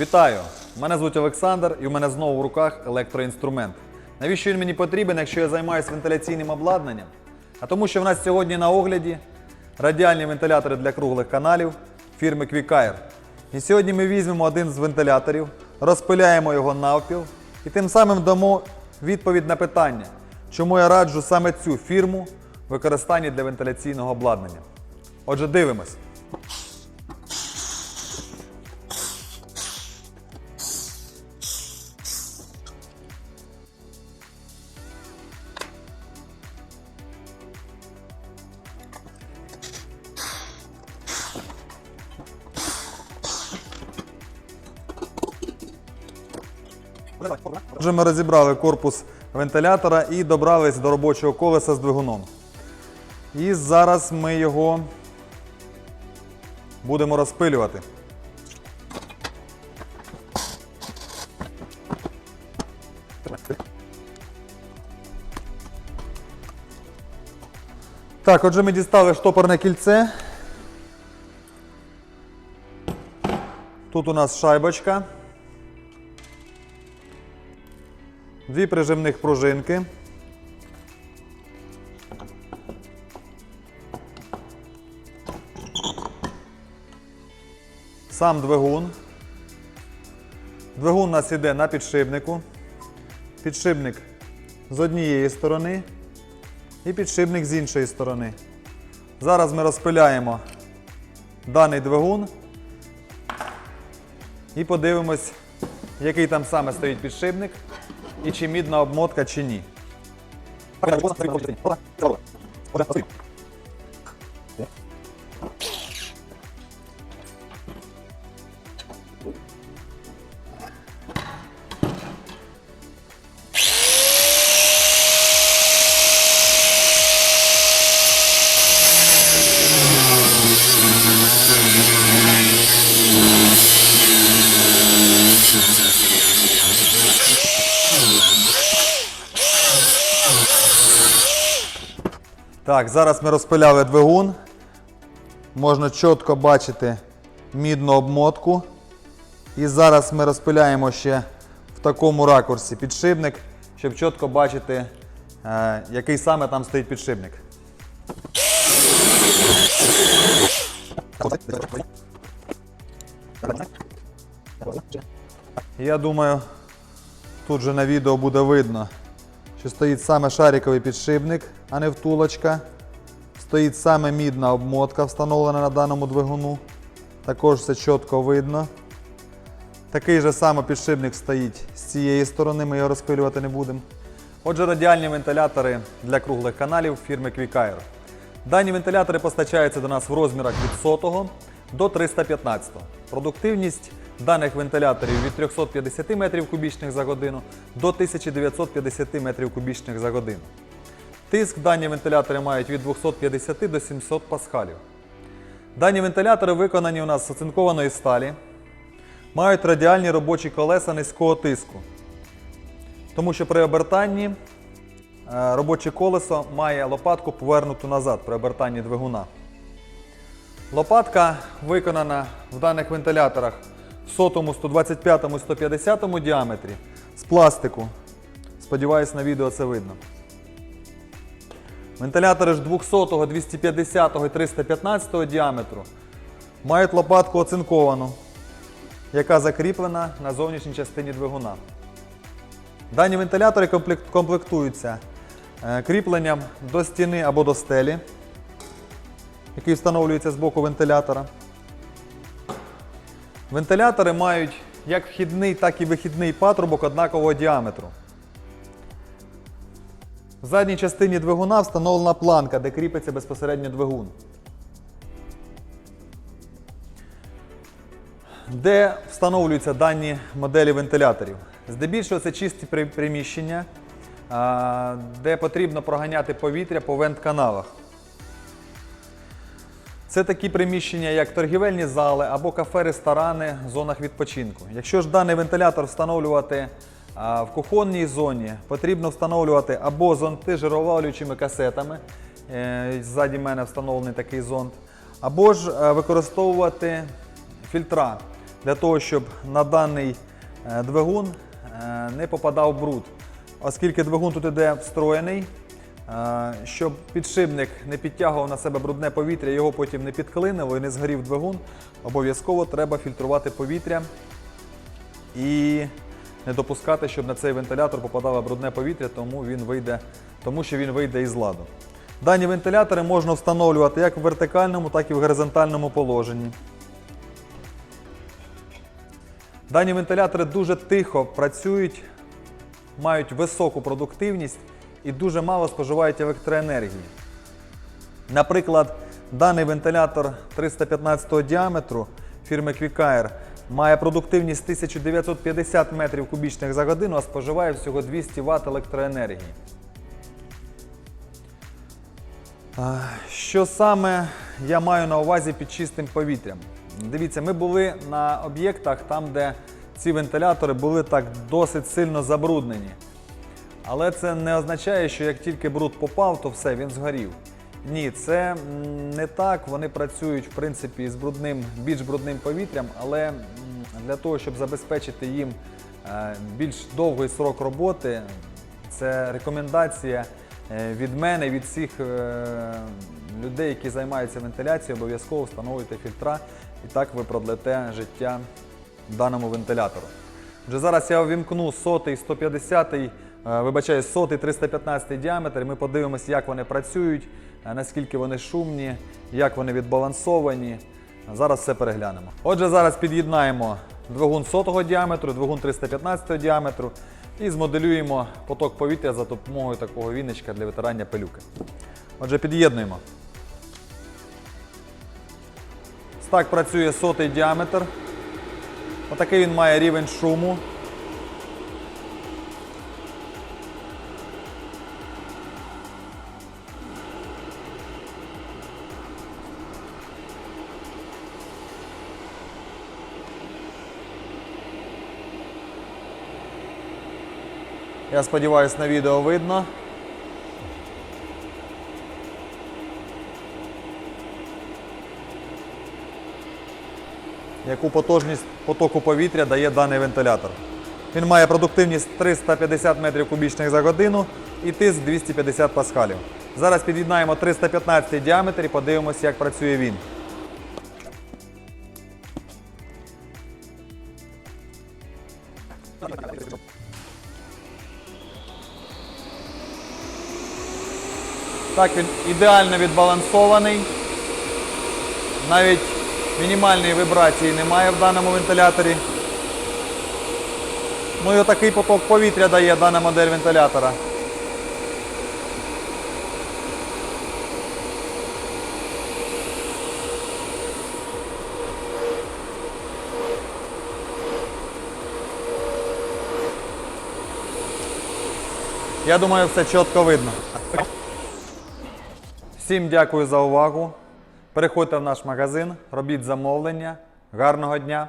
Вітаю! Мене звуть Олександр і в мене знову в руках електроінструмент. Навіщо він мені потрібен, якщо я займаюся вентиляційним обладнанням? А тому, що в нас сьогодні на огляді радіальні вентилятори для круглих каналів фірми QuickAir. І сьогодні ми візьмемо один з вентиляторів, розпиляємо його навпіл і тим самим дамо відповідь на питання, чому я раджу саме цю фірму в використанні для вентиляційного обладнання. Отже, дивимось. Вже ми розібрали корпус вентилятора і добрались до робочого колеса з двигуном. І зараз ми його будемо розпилювати. Так, отже, ми дістали штопорне кільце. Тут у нас шайбочка. Дві прижимних пружинки. Сам двигун. Двигун у нас іде на підшипнику. Підшипник з однієї сторони і підшипник з іншої сторони. Зараз ми розпиляємо даний двигун і подивимось, який там саме стоїть підшипник і чи мідна обмотка, чи ні. Так, зараз ми розпиляли двигун. Можна чітко бачити мідну обмотку. І зараз ми розпиляємо ще в такому ракурсі підшипник, щоб чітко бачити, е, який саме там стоїть підшипник. Я думаю, тут же на відео буде видно, що стоїть саме шариковий підшипник, а не втулочка. Стоїть саме мідна обмотка, встановлена на даному двигуну. Також все чітко видно. Такий же самий підшипник стоїть з цієї сторони, ми його розпилювати не будемо. Отже, радіальні вентилятори для круглих каналів фірми QuickAir. Дані вентилятори постачаються до нас в розмірах від 100 до 315. Продуктивність даних вентиляторів від 350 метрів кубічних за годину до 1950 метрів кубічних за годину. Тиск дані вентилятори мають від 250 до 700 пасхалів. Дані вентилятори виконані у нас з оцинкованої сталі, мають радіальні робочі колеса низького тиску. Тому що при обертанні е, робоче колесо має лопатку повернуту назад при обертанні двигуна. Лопатка виконана в даних вентиляторах в 100, 125, 150 діаметрі з пластику. Сподіваюсь, на відео це видно. Вентилятори ж 200, 250 і 315 діаметру мають лопатку оцинковану, яка закріплена на зовнішній частині двигуна. Дані вентилятори комплектуються е, кріпленням до стіни або до стелі, який встановлюється з боку вентилятора. Вентилятори мають як вхідний, так і вихідний патрубок однакового діаметру. В задній частині двигуна встановлена планка, де кріпиться безпосередньо двигун. Де встановлюються дані моделі вентиляторів? Здебільшого це чисті приміщення, де потрібно проганяти повітря по вент-каналах. Це такі приміщення, як торгівельні зали або кафе, ресторани в зонах відпочинку. Якщо ж даний вентилятор встановлювати в кухонній зоні, потрібно встановлювати або зонти жировалюючими касетами. Е, Ззаді мене встановлений такий зонт, або ж е, використовувати фільтра для того, щоб на даний е, двигун не попадав бруд. Оскільки двигун тут іде встроєний, щоб підшипник не підтягував на себе брудне повітря, його потім не підклинило і не згорів двигун, обов'язково треба фільтрувати повітря і не допускати, щоб на цей вентилятор попадало брудне повітря, тому, він вийде, тому що він вийде із ладу. Дані вентилятори можна встановлювати як в вертикальному, так і в горизонтальному положенні. Дані вентилятори дуже тихо працюють, мають високу продуктивність і дуже мало споживають електроенергії. Наприклад, даний вентилятор 315 діаметру фірми Quickair має продуктивність 1950 метрів кубічних за годину, а споживає всього 200 Вт електроенергії. Що саме я маю на увазі під чистим повітрям? Дивіться, ми були на об'єктах там, де ці вентилятори були так досить сильно забруднені. Але це не означає, що як тільки бруд попав, то все, він згорів. Ні, це не так. Вони працюють в принципі з брудним, більш брудним повітрям, але для того, щоб забезпечити їм е, більш довгий срок роботи, це рекомендація е, від мене, від всіх е, людей, які займаються вентиляцією, обов'язково встановлюйте фільтра, і так ви продлете життя даному вентилятору. Вже зараз я увімкну сотий, 150, вибачаю, сотий 315 діаметр. Ми подивимося, як вони працюють, е, наскільки вони шумні, як вони відбалансовані. Зараз все переглянемо. Отже, зараз під'єднаємо двигун сотого діаметру, двигун 315 діаметру і змоделюємо поток повітря за допомогою такого віничка для витирання пилюки. Отже, під'єднуємо. Так працює сотий діаметр. Отакий він має рівень шуму. Я сподіваюся, на відео видно. яку потужність потоку повітря дає даний вентилятор. Він має продуктивність 350 метрів кубічних за годину і тиск 250 паскалів. Зараз під'єднаємо 315 діаметр і подивимося, як працює він. Так, він ідеально відбалансований. Навіть мінімальної вібрації немає в даному вентиляторі. Ну і отакий поток повітря дає дана модель вентилятора. Я думаю, все чітко видно. Всім дякую за увагу. Переходьте в наш магазин, робіть замовлення. Гарного дня!